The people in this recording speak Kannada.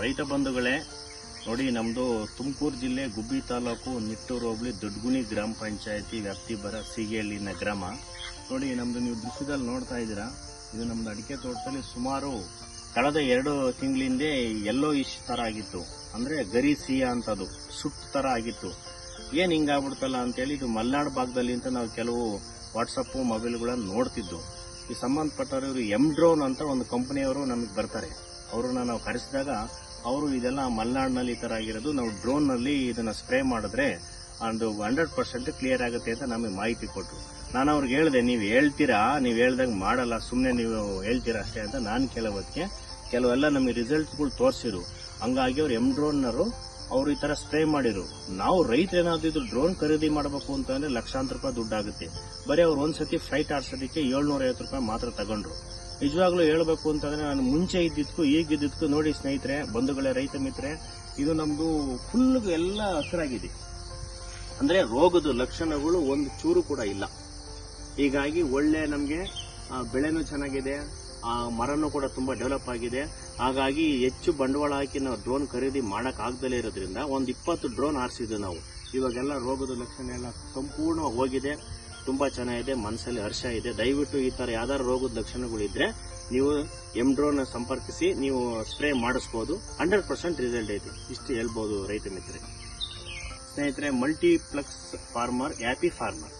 ರೈತ ಬಂಧುಗಳೇ, ನೋಡಿ ನಮ್ಮದು ತುಮಕೂರು ಜಿಲ್ಲೆ ಗುಬ್ಬಿ ತಾಲೂಕು ನಿಟ್ಟೂರು ಹೋಬಳಿ ದೊಡ್ಡಗುಣಿ ಗ್ರಾಮ ಪಂಚಾಯತಿ ವ್ಯಾಪ್ತಿ ಬರ ಸೀಗೆಹಳ್ಳಿನ ಗ್ರಾಮ. ನೋಡಿ ನಮ್ಮದು ನೀವು ದೃಶ್ಯದಲ್ಲಿ ನೋಡ್ತಾ ಇದ್ದೀರಾ, ಇದು ನಮ್ಮದು ಅಡಿಕೆ ತೋಟದಲ್ಲಿ ಸುಮಾರು ಕಳೆದ ಎರಡು ತಿಂಗಳಿಂದೆ ಎಲ್ಲೋ ಇಶ್ ತರ ಆಗಿತ್ತು. ಅಂದ್ರೆ ಗರಿ ಸಿಹಿಯ ಅಂತದು, ಸುಟ್ಟು ಥರ ಆಗಿತ್ತು. ಏನ್ ಹಿಂಗಾಗ್ಬಿಡ್ತಲ್ಲ ಅಂತೇಳಿ ಇದು ಮಲೆನಾಡು ಭಾಗದಲ್ಲಿ ಅಂತ ನಾವು ಕೆಲವು ವಾಟ್ಸಪ್ಪು ಮೊಬೈಲ್ಗಳನ್ನು ನೋಡ್ತಿದ್ದು. ಈ ಸಂಬಂಧಪಟ್ಟವರು ಎಂ ಡ್ರೋನ್ ಅಂತ ಒಂದು ಕಂಪ್ನಿಯವರು ನಮಗೆ ಬರ್ತಾರೆ. ಅವ್ರನ್ನ ನಾವು ಕರೆಸಿದಾಗ ಅವರು ಇದೆಲ್ಲ ಮಲೆನಾಡಿನಲ್ಲಿ ಈ ಥರ ಆಗಿರೋದು. ನಾವು ಡ್ರೋನ್ನಲ್ಲಿ ಇದನ್ನು ಸ್ಪ್ರೇ ಮಾಡಿದ್ರೆ ಒಂದು ಹಂಡ್ರೆಡ್ ಪರ್ಸೆಂಟ್ ಕ್ಲಿಯರ್ ಆಗುತ್ತೆ ಅಂತ ನಮಗೆ ಮಾಹಿತಿ ಕೊಟ್ಟರು ನಾನು ಅವ್ರಿಗೆ ಹೇಳಿದೆ, ನೀವು ಹೇಳ್ತೀರಾ? ನೀವು ಹೇಳ್ದಂಗೆ ಮಾಡಲ್ಲ. ಸುಮ್ಮನೆ ನೀವು ಹೇಳ್ತೀರಾ ಅಷ್ಟೇ? ಅಂತ ನಾನು ಕೆಲವೊತ್ತಿಗೆ ಕೆಲವೆಲ್ಲ ನಮಗೆ ರಿಸಲ್ಟ್ಗಳು ತೋರಿಸಿರು. ಹಂಗಾಗಿ ಅವ್ರು ಎಂ ಡ್ರೋನ್ನರು ಅವರು ಈ ತರ ಸ್ಪ್ರೇ ಮಾಡಿರು. ನಾವು ರೈತರು ಏನಾದ್ರು ಇದು ಡ್ರೋನ್ ಖರೀದಿ ಮಾಡಬೇಕು ಅಂತಂದರೆ ಲಕ್ಷಾಂತರ ರೂಪಾಯಿ ದುಡ್ಡಾಗುತ್ತೆ ಬರೀ ಅವ್ರು ಒಂದ್ಸತಿ ಫ್ಲೈಟ್ ಆಡ್ಸೋದಕ್ಕೆ ಏಳ್ನೂರ ರೂಪಾಯಿ ಮಾತ್ರ ತಗೊಂಡ್ರು. ನಿಜವಾಗ್ಲೂ ಹೇಳಬೇಕು ಅಂತಂದ್ರೆ ನಾನು ಮುಂಚೆ ಇದ್ದಿದ್ಕು, ಈಗ ಇದ್ದಿದ್ಕು ನೋಡಿ ಸ್ನೇಹಿತರೆ, ಬಂಧುಗಳೇ, ರೈತ ಮಿತ್ರೆ ಇದು ನಮ್ದು ಫುಲ್ ಎಲ್ಲ ಹಸಿರಾಗಿದೆ. ಅಂದ್ರೆ ರೋಗದ ಲಕ್ಷಣಗಳು ಒಂದು ಚೂರು ಕೂಡ ಇಲ್ಲ. ಹೀಗಾಗಿ ಒಳ್ಳೆ ನಮಗೆ ಬೆಳೆನೂ ಚೆನ್ನಾಗಿದೆ, ಆ, ಮರನೂ ಕೂಡ ತುಂಬಾ ಡೆವಲಪ್ ಆಗಿದೆ. ಹಾಗಾಗಿ ಹೆಚ್ಚು ಬಂಡವಾಳ ಹಾಕಿ ನಾವು ಡ್ರೋನ್ ಖರೀದಿ ಮಾಡಕ್ ಆಗದಲ್ಲೇ ಇರೋದ್ರಿಂದ ಒಂದು ಇಪ್ಪತ್ತು ಡ್ರೋನ್ ಆರಿಸಿದ್ವಿ ನಾವು. ಇವಾಗೆಲ್ಲ ರೋಗದ ಲಕ್ಷಣ ಎಲ್ಲ ಸಂಪೂರ್ಣವಾಗಿ ಹೋಗಿದೆ. ತುಂಬಾ ಚೆನ್ನಾಗಿದೆ ಮನಸ್ಸಲ್ಲಿ ಹರ್ಷ ಇದೆ. ದಯವಿಟ್ಟು ಈ ತರ ಯಾವ್ದಾದ್ರು ರೋಗದ ಲಕ್ಷಣಗಳಿದ್ರೆ ನೀವು ಎಂ ಡ್ರೋನ್ ಸಂಪರ್ಕಿಸಿ, ನೀವು ಸ್ಪ್ರೇ ಮಾಡಿಸ್ಬೋದು. ಹಂಡ್ರೆಡ್ ಪರ್ಸೆಂಟ್ ರಿಸಲ್ಟ್ ಐತಿ. ಇಷ್ಟು ಹೇಳ್ಬೋದು ರೈತ ಮಿತ್ರ ಸ್ನೇಹಿತರೆ ಮಲ್ಟಿಪ್ಲೆಕ್ಸ್ ಫಾರ್ಮರ್ ಹ್ಯಾಪಿ ಫಾರ್ಮರ್